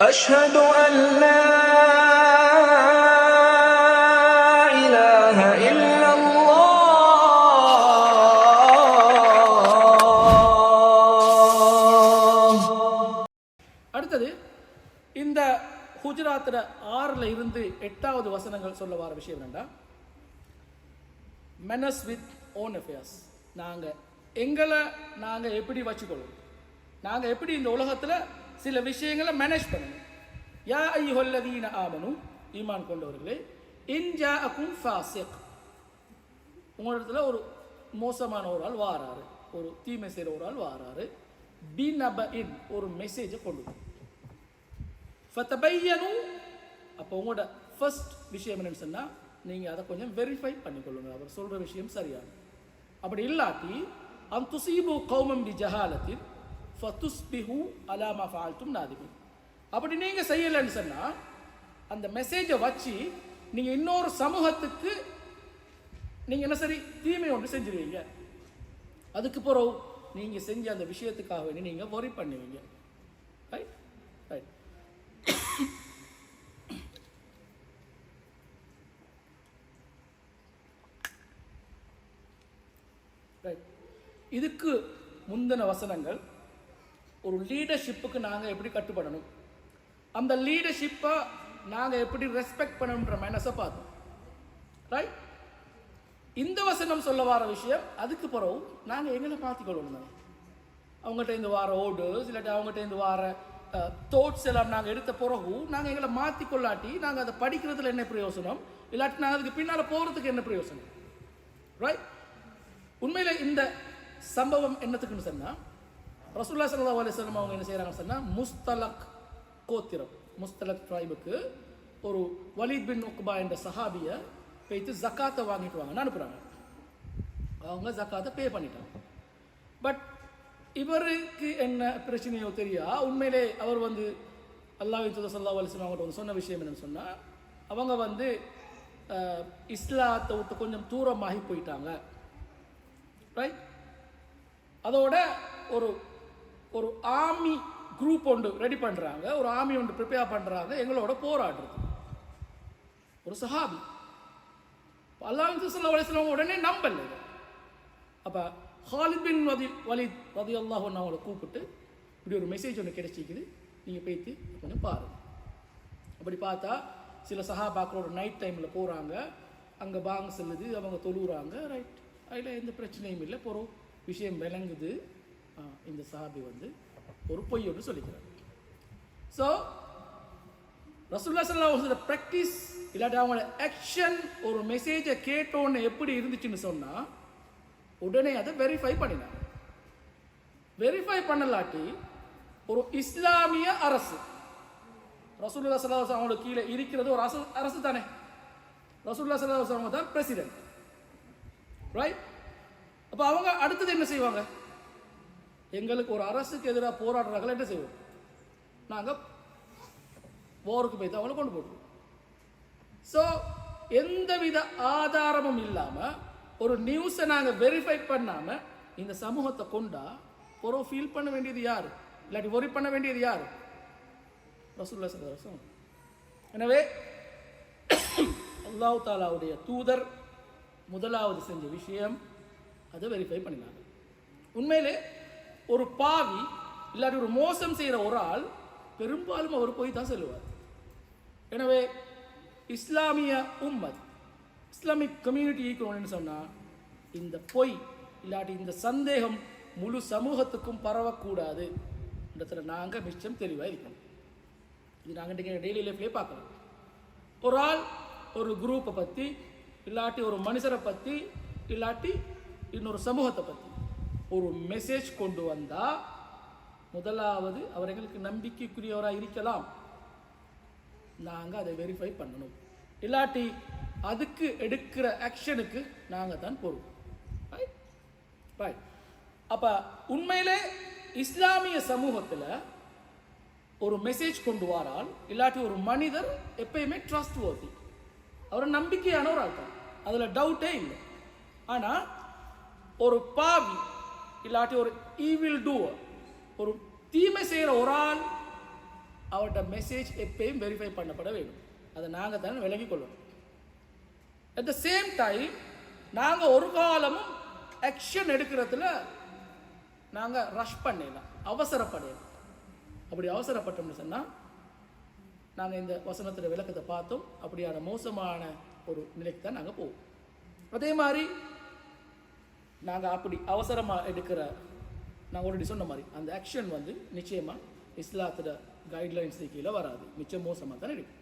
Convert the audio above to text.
أشهد أن لا إله إلا الله அடுத்தது இந்த குஜராத்தில் ஆறில் இருந்து எட்டாவது வசனங்கள் சொல்ல வர விஷயம் என்னன்னா மெனஸ் வித் ஓன் அஃபேர்ஸ் நாங்கள் எங்களை நாங்கள் எப்படி வச்சுக்கொள்வோம் நாங்கள் எப்படி இந்த உலகத்தில் சில விஷயங்களை மேனேஜ் பண்ணணும் யா ஐஹொல்லதீன ஆமனும் ஈமான் கொண்டவர்களே இன்ஜா அகும் ஃபாசிக். உங்களிடத்தில் ஒரு மோசமான ஒரு ஆள் வாராரு. ஒரு தீமை செய்கிற ஒரு ஆள் வாராரு. பி நப இன் ஒரு மெசேஜை கொண்டு வரும். ஃபத்தபையனு அப்போ உங்களோட ஃபர்ஸ்ட் விஷயம் என்னன்னு சொன்னால் நீங்கள் அதை கொஞ்சம் வெரிஃபை பண்ணிக்கொள்ளுங்க. அவர் சொல்கிற விஷயம் சரியான அப்படி இல்லாட்டி அம் துசீபு கௌமம் பி ஜஹாலத்தின் ஃபத்துஸ்பிஹு அலாமா ஃபால்ட்டும் நாதிபின். அப்படி நீங்கள் செய்யலைன்னு சொன்னால் அந்த மெசேஜை வச்சு நீங்கள் இன்னொரு சமூகத்துக்கு நீங்கள் என்ன சரி தீமை ஒன்று செஞ்சிருவீங்க. அதுக்கு பிறகு நீங்கள் செஞ்ச அந்த விஷயத்துக்காக வேண்டி நீங்கள் ஒரி பண்ணுவீங்க. ரைட் ரைட் ரைட் இதுக்கு முந்தின வசனங்கள் ஒரு லீடர்ஷிப்புக்கு நாங்கள் எப்படி கட்டுப்படணும்? அந்த லீடர்ஷிப்பை நாங்கள் எப்படி ரெஸ்பெக்ட் பண்ணணுன்ற மைனஸை பார்த்தோம். ரைட் இந்த வசனம் சொல்ல வர விஷயம் அதுக்கு பிறகு நாங்கள் எங்களை மாற்றிக்கொள்ளணும் தானே. அவங்ககிட்ட இருந்து வார ஓடுஸ் இல்லாட்டி அவங்ககிட்ட இருந்து வார தோட்ஸ் எல்லாம் நாங்கள் எடுத்த பிறகு நாங்கள் எங்களை மாற்றிக்கொள்ளாட்டி நாங்கள் அதை படிக்கிறதுல என்ன பிரயோசனம்? இல்லாட்டி நாங்கள் அதுக்கு பின்னால் போகிறதுக்கு என்ன பிரயோசனம்? ரைட் உண்மையில் இந்த சம்பவம் என்னத்துக்குன்னு சொன்னால் ரசூல்லா சல்லா அலிஸ்லாம் அவங்க என்ன செய்கிறாங்க சொன்னால் முஸ்தலக் கோத்திரம் முஸ்தலக் ட்ரைபுக்கு ஒரு வலீத் பின் உக்பா என்ற சஹாபியை போய்த்து ஜக்காத்தை வாங்கிட்டு வாங்கன்னு அனுப்புகிறாங்க அவங்க ஜக்காத்தை பே பண்ணிட்டாங்க. பட் இவருக்கு என்ன பிரச்சனையோ தெரியா? உண்மையிலே அவர் வந்து அல்லாஹ் சல்லா அலிஸ்லாம் அவங்கள்ட்ட வந்து சொன்ன விஷயம் என்னன்னு சொன்னால் அவங்க வந்து இஸ்லாத்தை விட்டு கொஞ்சம் தூரமாகி போயிட்டாங்க. ரைட் அதோட ஒரு ஒரு ஆர்மி குரூப் ஒன்று ரெடி பண்ணுறாங்க ஒரு ஆர்மி ஒன்று ப்ரிப்பேர் பண்ணுறாங்க எங்களோட போராடுறது. ஒரு சஹாபி. அல்லாஹ் சல்லா அலிஸ்லாம் உடனே நம்பல அப்போ அப்ப ஹாலித் பின் வதி வலித் ஒன்று அல்லாஹ் அவங்கள கூப்பிட்டு இப்படி ஒரு மெசேஜ் ஒன்று கிடைச்சிக்குது. நீங்கள் போய்த்து கொஞ்சம் பாருங்க. அப்படி பார்த்தா சில சஹாபாக்களோட நைட் டைமில் போகிறாங்க அங்கே பாங்க செல்லுது அவங்க தொழுகிறாங்க ரைட் அதில் எந்த பிரச்சனையும் இல்லை. போகிறோம் விஷயம் விளங்குது. இந்த சஹாபி வந்து ஒரு பொய் ஒன்று சொல்லிக்கிறார். ஸோ ரசூல்லா சல்லாஹோட ப்ராக்டிஸ் இல்லாட்டி அவங்களோட ஆக்ஷன் ஒரு மெசேஜை கேட்டோன்னு எப்படி இருந்துச்சுன்னு சொன்னால் உடனே அதை வெரிஃபை பண்ணினாங்க. வெரிஃபை பண்ணலாட்டி ஒரு இஸ்லாமிய அரசு ரசூல்லா சல்லாஹ் அவங்களுக்கு கீழே இருக்கிறது ஒரு அரசு அரசு தானே. ரசூல்லா சல்லாஹ் அவங்க தான் பிரசிடென்ட் ரைட் அப்போ அவங்க அடுத்தது என்ன செய்வாங்க? எங்களுக்கு ஒரு அரசுக்கு எதிராக போராடுறாங்களா என்ன செய்வோம்? நாங்கள் போருக்கு போய் தான் அவளை கொண்டு போடுவோம் ஸோ எந்தவித ஆதாரமும் இல்லாமல் ஒரு நியூஸை நாங்கள் வெரிஃபை பண்ணாமல் இந்த சமூகத்தை கொண்டா ஒரு ஃபீல் பண்ண வேண்டியது யார்? இல்லாட்டி ஒரி பண்ண வேண்டியது யார்? ரசூல்லா சல்லாஹம் எனவே அல்லாஹ் தாலாவுடைய தூதர் முதலாவது செஞ்ச விஷயம் அதை வெரிஃபை பண்ணினாங்க. உண்மையிலே ஒரு பாவி இல்லாட்டி ஒரு மோசம் செய்கிற ஒரு ஆள் பெரும்பாலும் அவர் போய் தான் செல்லுவார். எனவே இஸ்லாமிய உம்மத் இஸ்லாமிக் கம்யூனிட்டி ஈக்குவல்னு சொன்னால் இந்த பொய் இல்லாட்டி இந்த சந்தேகம் முழு சமூகத்துக்கும் பரவக்கூடாது. இடத்துல நாங்கள் மிச்சம் தெளிவாக இருக்கணும். இது நாங்கள் டெய்லி லைஃப்லேயே பார்க்கலாம் ஒரு ஆள் ஒரு குரூப்பை பற்றி இல்லாட்டி ஒரு மனுஷரை பற்றி இல்லாட்டி இன்னொரு சமூகத்தை பற்றி ஒரு மெசேஜ் கொண்டு வந்தால் முதலாவது அவர் எங்களுக்கு நம்பிக்கைக்குரியவராக இருக்கலாம். நாங்கள் அதை வெரிஃபை பண்ணணும். இல்லாட்டி அதுக்கு எடுக்கிற ஆக்ஷனுக்கு நாங்கள் தான் பொறுப்பு. ரைட் ரைட் அப்போ உண்மையிலே இஸ்லாமிய சமூகத்தில் ஒரு மெசேஜ் கொண்டு வாரால் இல்லாட்டி ஒரு மனிதர் எப்பயுமே ட்ரஸ்ட் ஓதி அவர் நம்பிக்கையானவர் ஒரு அதில் டவுட்டே இல்லை. ஆனால் ஒரு பாவி இல்லாட்டி ஒரு ஈவில் டூவர் ஒரு தீமை செய்கிற ஒரு ஆள் அவர்கிட்ட மெசேஜ் எப்பயும் வெரிஃபை பண்ணப்பட வேண்டும். அதை நாங்கள் தானே விலகி கொள்ளணும் அட் த சேம் டைம் நாங்கள் ஒரு காலமும் ஆக்ஷன் எடுக்கிறதுல நாங்கள் ரஷ் பண்ணிடலாம் அவசரப்படலாம் அப்படி அவசரப்பட்டோம்னு சொன்னால் நாங்கள் இந்த வசனத்தில் விளக்கத்தை பார்த்தோம். அப்படியான மோசமான ஒரு நிலைக்கு தான் நாங்கள் போவோம். அதே மாதிரி நாங்கள் அப்படி அவசரமாக எடுக்கிற நான் ஆல்ரெடி சொன்ன மாதிரி அந்த ஆக்ஷன் வந்து நிச்சயமாக இஸ்லாத்துல கைட்லைன்ஸ் கீழே வராது. மிச்சம் மோசமாக தான் இருக்கும்